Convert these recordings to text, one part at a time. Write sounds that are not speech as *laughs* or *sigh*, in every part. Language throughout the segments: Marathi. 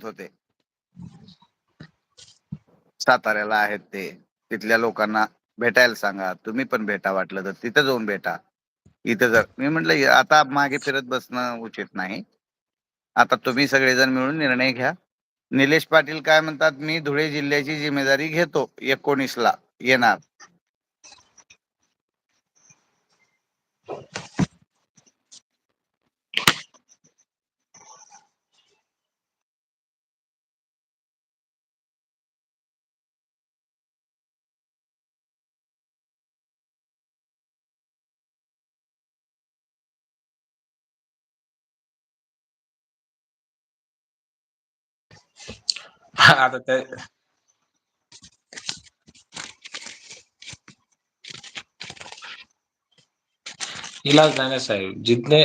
म्हणत होते. साताऱ्याला आहेत ते. तिथल्या लोकांना भेटायला सांगा. तुम्ही पण भेटा वाटलं तर तिथं जाऊन भेटा. इथं जर मी म्हटलं आता मागे फिरत बसणं उचित नाही. आता तुम्ही सगळेजण मिळून निर्णय घ्या. निलेश पाटील काय म्हणतात मी धुळे जिल्ह्याची जिम्मेदारी घेतो. एकोणीसला येणार. आता त्या इलाज नाही ना साहेब. जितने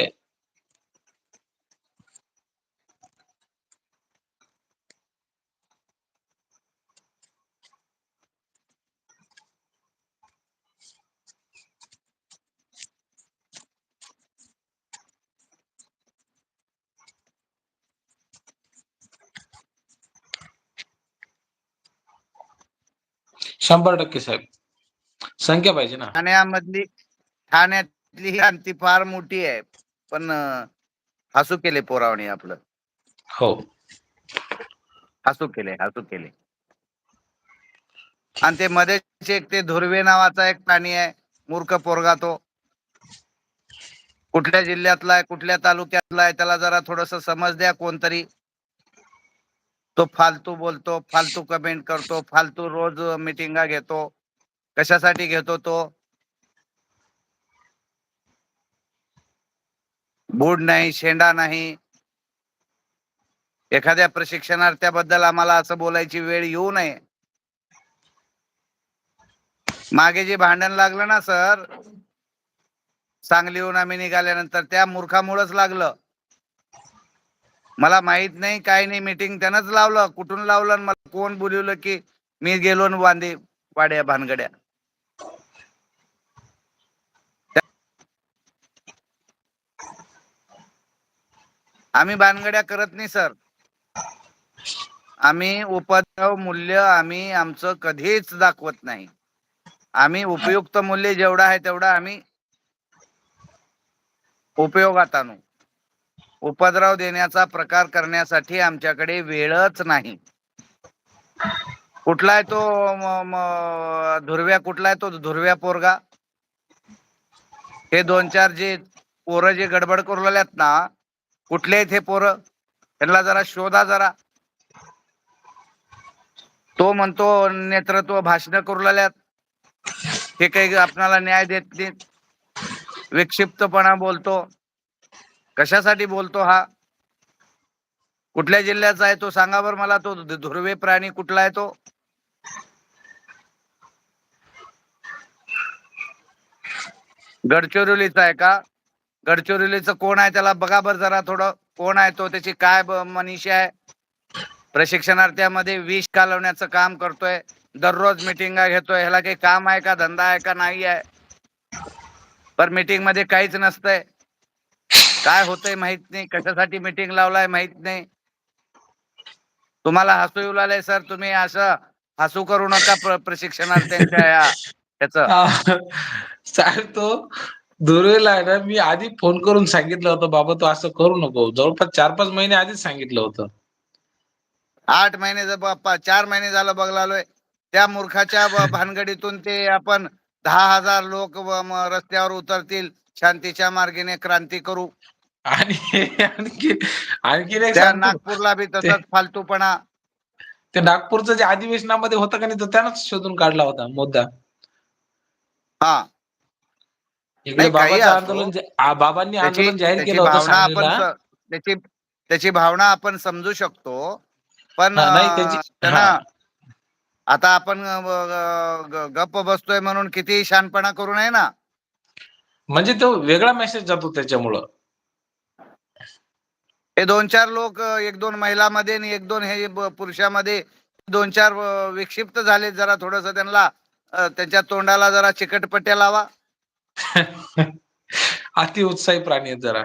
शंभर टक्के साहेब. संख्या पाहिजे ना. ठाण्यामधली ठाण्यातली ही अंती फार मोठी आहे पण अं, हसू केले पोरावणी आपलं. हो. हसू केले हसू केले. आणि ते मध्येच एक ते धुर्वे नावाचा एक प्राणी आहे मूर्ख पोरगा तो. कुठल्या जिल्ह्यातला आहे कुठल्या तालुक्यातला आहे त्याला जरा थोडस समज द्या कोणतरी. तो फालतू बोलतो फालतू कमेंट करतो फालतू रोज मिटिंगा घेतो. कशासाठी घेतो तो? बूड नाही शेंडा नाही. एखाद्या प्रशिक्षणार्थ्याबद्दल आम्हाला असं बोलायची वेळ येऊ नये. मागे जे भांडण लागलं ना सर? सांगलीहून आम्ही निघाल्यानंतर त्या मूर्खामुळेच लागलं. मला माहीत नाही काय नाही मीटिंग त्यानंच लावलं. कुठून लावलं आणि मला कोण बोलवलं की मी गेलो न वांदे वाड्या भानगड्या. आम्ही भानगड्या करत नाही सर. आम्ही उपद्रव मूल्य आम्ही आमचं कधीच दाखवत नाही. आम्ही उपयुक्त मूल्य जेवढं आहे तेवढा आम्ही उपयोगात आणू. उपद्रव देण्याचा प्रकार करण्यासाठी आमच्याकडे वेळच नाही. कुठला आहे तो धुरव्या धुर्व्या कुठला आहे तो धुर्व्या पोरगा? हे दोन चार जे पोरं जे गडबड करू लागल्यात ना कुठले आहेत हे पोरं? त्यांना जरा शोधा जरा. तो म्हणतो नेतृत्व भाषण करू लागल्यात. हे काही आपणाला न्याय देत नाहीत. विक्षिप्तपणा बोलतो. कशासाठी बोलतो हा? कुठल्या जिल्ह्याचा आहे तो सांगा बरं मला. तो धुर्वे प्राणी कुठला आहे तो? गडचिरोलीचा आहे का? गडचिरोलीचं कोण आहे? त्याला बघा बरं जरा थोडं. कोण आहे तो? त्याची काय ब- मनीषा आहे? प्रशिक्षणार्थ्यामध्ये विष कालवण्याचं काम करतोय. दररोज मिटिंग घेतोय. ह्याला काही काम आहे का? धंदा आहे का? नाही आहे. पर मीटिंगमध्ये काहीच नसतंय. काय होतंय माहीत नाही कशासाठी मीटिंग लावलाय माहीत नाही. तुम्हाला हसू येऊ लागलंय सर तुम्ही असं हसू करू नका प्र- प्रशिक्षणार्थ्यांच्या या. साहेब तो दुर्वेला आहे ना मी आधी फोन करून सांगितलं होतं बाबा तू असं करू नको. जवळपास चार पाच महिने आधीच सांगितलं होतं. आठ महिने जर बाप्पा चार महिने झालं बघलालोय. त्या मूर्खाच्या भानगडीतून ते आपण दहा हजार लोक रस्त्यावर उतरतील. शांतीच्या मार्गेने क्रांती करू. आणि आणखी आणखीन एक त्या सांगतो. नागपूरला बी तसंच फालतूपणा. ते नागपूरचं जे अधिवेशनामध्ये होतं का नाही तर त्यानंच शोधून काढला होता मुद्दा. हा. इकडे नाही, काही बाबाचं असो. आंदोलन जे- आ, बाबांनी त्याची आंदोलन जाहीर त्याची केलं होतं भावना आपण सांगलीला स- त्याची त्याची भावना आपण समजू शकतो. पण हा, नाही, अं, त्याची- त्यांना हा. आता आपण अं, ग- ग- गप्प बसतोय म्हणून किती शानपणा करू नये ना. म्हणजे तो वेगळा मेसेज जातो त्याच्यामुळं. हे दोन चार लोक एक दोन महिलामध्ये आणि एक दोन हे पुरुषामध्ये दोन चार विक्षिप्त झाले जरा थोडस त्यांना त्यांच्या तोंडाला जरा चिकटपट्ट्या लावा. *laughs* अति उत्साही प्राणी आहेत जरा.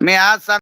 मी आज सांग